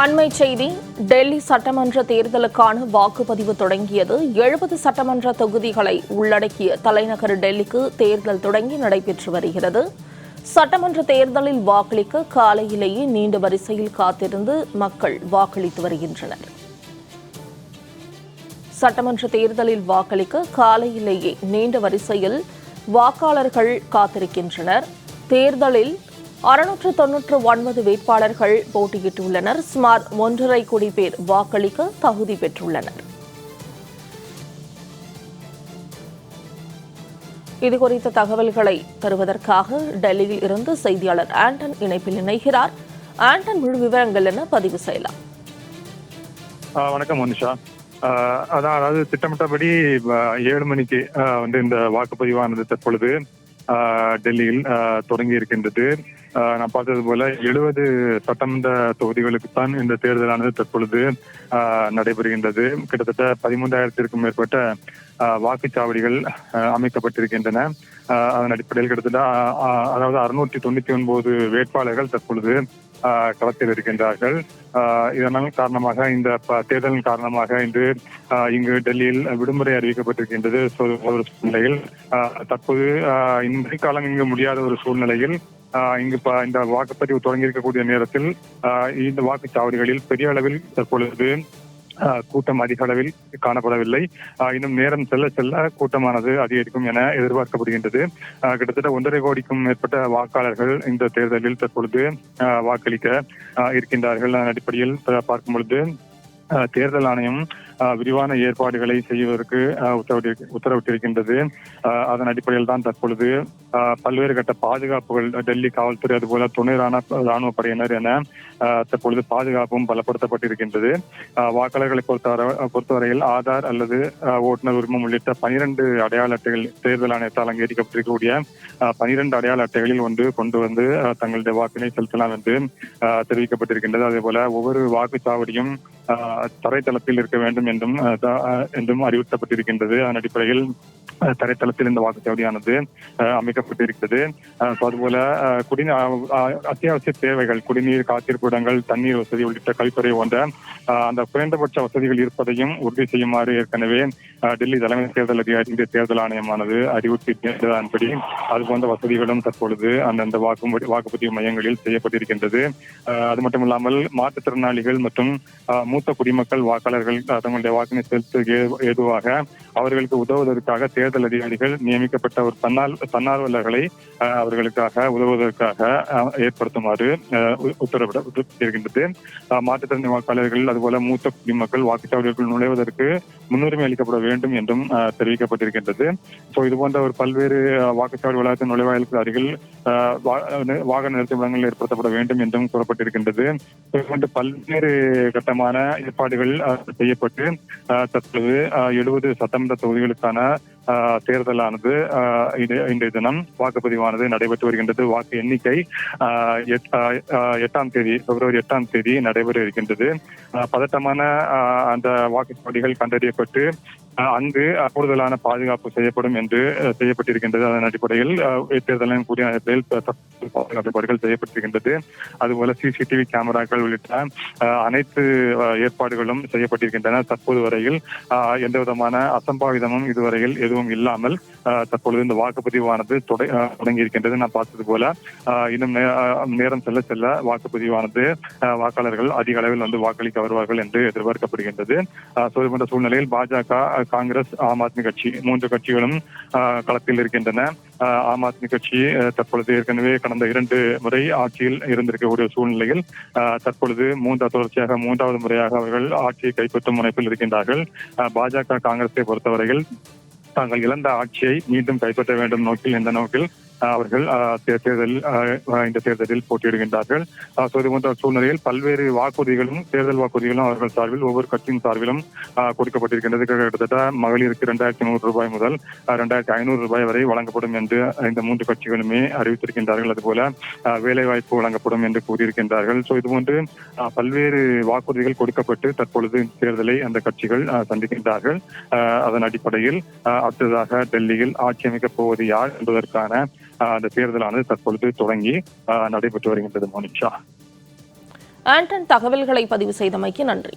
அண்மை செய்தி டெல்லி சட்டமன்ற தேர்தலுக்கான வாக்குப்பதிவு தொடங்கியது. எழுபது சட்டமன்ற தொகுதிகளை உள்ளடக்கிய தலைநகர் டெல்லிக்கு தேர்தல் தொடங்கி நடைபெற்று வருகிறது. சட்டமன்ற தேர்தலில் வாக்களிக்க காலையிலேயே நீண்ட வரிசையில் காத்திருந்து மக்கள் வாக்களித்து வருகின்றனர். சட்டமன்ற தேர்தலில் வாக்களிக்க காலையிலேயே நீண்ட வரிசையில் வாக்காளர்கள் காத்திருக்கின்றனர். தேர்தலில் அறுநூற்று தொன்னூற்று ஒன்பது வேட்பாளர்கள் போட்டியிட்டுள்ளனர். சுமார் ஒன்றரை கோடி பேர் வாக்களிக்க தகுதி பெற்றுள்ளனர். இதுகுறித்த தகவல்களை தருவதற்காக டெல்லியில் இருந்து செய்தியாளர் ஆண்டன் இணைப்பில் இணைகிறார். ஆண்டன் முழு விவரங்கள் என பதிவு செய்யலாம். வணக்கம் மனுஷா. அதான் அதாவது திட்டமிட்டபடி ஏழு மணிக்கு வந்து இந்த வாக்குப்பதிவானது தற்பொழுது டெல்லியில் தொடங்கி இருக்கின்றது நான் பார்த்தது போல எழுபது சட்டமன்ற தொகுதிகளுக்குத்தான் இந்த தேர்தலானது தற்பொழுது நடைபெறுகின்றது. கிட்டத்தட்ட பதிமூன்றாயிரத்திற்கும் மேற்பட்ட வாக்குச்சாவடிகள் அமைக்கப்பட்டிருக்கின்றன. அதன் அடிப்படையில் கிட்டத்தட்ட அதாவது அறுநூற்றி தொண்ணூத்தி ஒன்பது வேட்பாளர்கள் தற்பொழுது களத்தில் இருக்கின்றார்கள். ஆஹ் இதனால் காரணமாக இந்த தேர்தலின் காரணமாக இன்று ஆஹ் இங்கு டெல்லியில் விடுமுறை அறிவிக்கப்பட்டிருக்கின்றது. ஒரு சூழ்நிலையில் ஆஹ் தற்போது ஆஹ் காலம் இங்கு முடியாத ஒரு சூழ்நிலையில் இங்கு இந்த வாக்குப்பதிவு தொடங்கி இருக்கக்கூடிய நேரத்தில் ஆஹ் இந்த வாக்குச்சாவடிகளில் பெரிய அளவில் தற்பொழுது ஆஹ் கூட்டம் அதிக அளவில் காணப்படவில்லை. ஆஹ் இன்னும் நேரம் செல்ல செல்ல கூட்டமானது அதிகரிக்கும் என எதிர்பார்க்கப்படுகின்றது. கிட்டத்தட்ட ஒன்றரை கோடிக்கும் மேற்பட்ட வாக்காளர்கள் இந்த தேர்தலில் தற்பொழுது ஆஹ் வாக்களிக்க ஆஹ் இருக்கின்றார்கள். அதன் அடிப்படையில் பார்க்கும் பொழுது ஆஹ் தேர்தல் ஆணையம் விரிவான ஏற்பாடுகளை செய்வதற்கு உத்தரவிட்டு உத்தரவிட்டிருக்கின்றது. அதன் அடிப்படையில் தான் தற்பொழுது ஆஹ் பல்வேறு கட்ட பாதுகாப்புகள் டெல்லி காவல்துறை அதுபோல துணை ராணுவ படையினர் என தற்பொழுது பாதுகாப்பும் பலப்படுத்தப்பட்டிருக்கின்றது. வாக்காளர்களை பொறுத்தவரை பொறுத்தவரையில் ஆதார் அல்லது ஓட்டுநர் உரிமம் உள்ளிட்ட பனிரெண்டு அடையாள அட்டைகள் தேர்தல் ஆணையத்தால் அங்கீகரிக்கப்பட்டிருக்கக்கூடிய பனிரெண்டு அடையாள அட்டைகளில் ஒன்று கொண்டு வந்து தங்களுடைய வாக்கினை செலுத்தலாம் என்று ஆஹ் தெரிவிக்கப்பட்டிருக்கின்றது. அதே போல ஒவ்வொரு வாக்குச்சாவடியும் தரைத்தளத்தில் இருக்க வேண்டும் என்றும் என்றும் அறிவுறுத்தப்பட்டிருக்கின்றது. அதன் அடிப்படையில் தரைத்தளத்தில் இந்த வாக்குச்சாவடியானது அமைக்கப்பட்டிருக்கிறது. அதுபோல குடிநீர் அத்தியாவசிய தேவைகள் குடிநீர் காத்திருப்பிடங்கள் தண்ணீர் வசதி உள்ளிட்ட கழிப்பறை போன்ற அந்த குறைந்தபட்ச வசதிகள் இருப்பதையும் உறுதி செய்யுமாறு ஏற்கனவே டெல்லி தலைமை தேர்தல் அதிகாரி இந்திய தேர்தல் ஆணையமானது அறிவுறுத்தியதன்படி அது போன்ற வசதிகளும் தற்பொழுது அந்தந்த வாக்கு வாக்குப்பதிவு மையங்களில் செய்யப்பட்டிருக்கின்றது. அது மட்டும் இல்லாமல் மாற்றுத்திறனாளிகள் மற்றும் ஆஹ் மூத்த குடிமக்கள் வாக்காளர்கள் தங்களுடைய வாக்கினை செலுத்த ஏதுவாக அவர்களுக்கு உதவுவதற்காக தேர்தல் அதிகாரிகள் நியமிக்கப்பட்ட ஒரு தன்னால் தன்னார்வலர்களை அவர்களுக்காக உதவுவதற்காக ஏற்படுத்துமாறு உத்தரவிடப்பட்டிருக்கின்றது ஆஹ் வாக்காளர்கள் அதுபோல மூத்த குடிமக்கள் வாக்குச்சாவடிகளுக்குள் நுழைவதற்கு முன்னுரிமை அளிக்கப்பட வேண்டும் என்றும் தெரிவிக்கப்பட்டிருக்கின்றது. ஸோ இது போன்ற ஒரு பல்வேறு ஆஹ் வாக்குச்சாவடி வளாகத்தின் நுழைவாயிலுக்கு அருகில் ஆஹ் வா- வாகன நிறுத்துமிடங்கள் ஏற்படுத்தப்பட வேண்டும் என்றும் கூறப்பட்டிருக்கின்றது. இதுபோன்ற பல்வேறு கட்டமான ஏற்பாடுகள் செய்யப்பட்டு தற்பொழுது எழுபது சட்டமன்ற தொகுதிகளுக்கான ஆஹ் தேர்தலானது ஆஹ் இது- இன்றைய தினம் வாக்குப்பதிவானது நடைபெற்று வருகின்றது. வாக்கு எண்ணிக்கை ஆஹ் எட்- ஆஹ் ஆஹ் எட்டாம் தேதி பிப்ரவரி எட்டாம் தேதி நடைபெற இருக்கின்றது. ஆஹ் பதட்டமான ஆஹ் அந்த வாக்குச்சாவடிகள் கண்டறியப்பட்டு அங்கு கூடுதலான பாதுகாப்பு செய்யப்படும் என்று செய்யப்பட்டிருக்கின்றது. அதன் அடிப்படையில் தேர்தலின் கூடிய அடிப்படையில் தற்போது பாதுகாப்பு செய்யப்பட்டிருக்கின்றது. அதுபோல சிசிடிவி கேமராக்கள் உள்ளிட்ட அனைத்து ஏற்பாடுகளும் செய்யப்பட்டிருக்கின்றன. தற்போது வரையில் எந்த விதமான அசம்பாவிதமும் இதுவரையில் எதுவும் இல்லாமல் ஆஹ் தற்பொழுது இந்த வாக்குப்பதிவானது தொட- தொடங்கி இருக்கின்றது நான் பார்த்தது போல இன்னும் நே- நேரம் செல்ல செல்ல வாக்குப்பதிவானது வாக்காளர்கள் அதிக அளவில் வந்து வாக்களிக்க வருவார்கள் என்று எதிர்பார்க்கப்படுகின்றது. ஆஹ் சூழ்நிலையில் பாஜக காங்கிரஸ் ஆம் ஆத்மி கட்சி மூன்று கட்சிகளும் களத்தில் இருக்கின்றன. ஆம் ஆத்மி கட்சி தற்பொழுது ஏற்கனவே கடந்த இரண்டு முறை ஆட்சியில் இருந்திருக்கக்கூடிய சூழ்நிலையில் ஆஹ் தற்பொழுது மூன்றாம் தொடர்ச்சியாக மூன்றாவது முறையாக அவர்கள் ஆட்சியை கைப்பற்றும் முனைப்பில் இருக்கின்றார்கள். பாஜக காங்கிரஸை பொறுத்தவரையில் தாங்கள் இழந்த ஆட்சியை மீண்டும் கைப்பற்ற வேண்டும் நோக்கில் இந்த நோக்கில் அவர்கள் தேர்தல் தேர்தலில் இந்த தேர்தலில் போட்டியிடுகின்றார்கள். ஸோ இது போன்ற சூழ்நிலையில் பல்வேறு வாக்குறுதிகளும் தேர்தல் வாக்குறுதிகளும் அவர்கள் சார்பில் ஒவ்வொரு கட்சியின் சார்பிலும் ஆஹ் கொடுக்கப்பட்டிருக்கின்றது. கிட்டத்தட்ட மகளிருக்கு இரண்டாயிரத்தி நூறு ரூபாய் முதல் ரெண்டாயிரத்தி இரண்டாயிரத்தி ஐநூறு ரூபாய் வரை வழங்கப்படும் என்று இந்த மூன்று கட்சிகளுமே அறிவித்திருக்கின்றார்கள். அதுபோல வேலைவாய்ப்பு வழங்கப்படும் என்று கூறியிருக்கின்றார்கள். சோ இது போன்று பல்வேறு வாக்குறுதிகள் கொடுக்கப்பட்டு தற்பொழுது இந்த தேர்தலை அந்த கட்சிகள் சந்திக்கின்றார்கள். ஆஹ் அதன் அடிப்படையில் அடுத்ததாக டெல்லியில் ஆட்சி அமைக்கப் போவது யார் என்பதற்கான அந்த தேர்தலானது தற்பொழுது தொடங்கி ஆஹ் நடைபெற்று வருகின்றது மோனிஷா ஆண்டன் தகவல்களை பதிவு செய்தமைக்கு நன்றி.